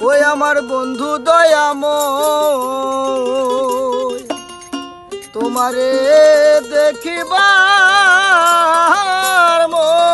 ওই আমার বন্ধু দয়াম তোমারে দেখিবার মো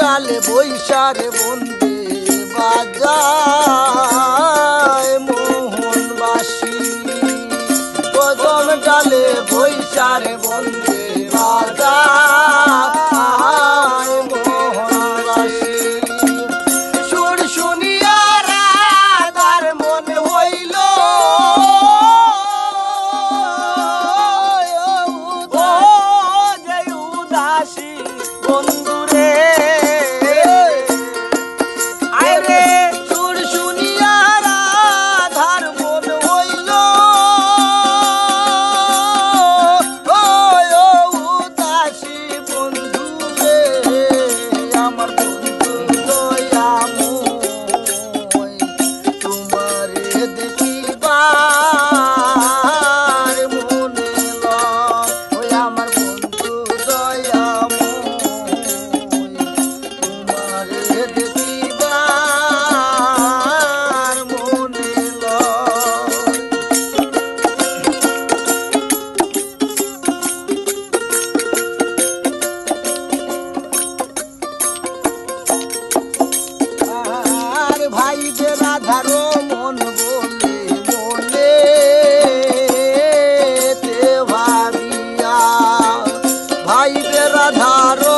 ডালে বৈশারে বন্দে বাজা। ভাই রাধারো মন বলে মনে তে রাধারো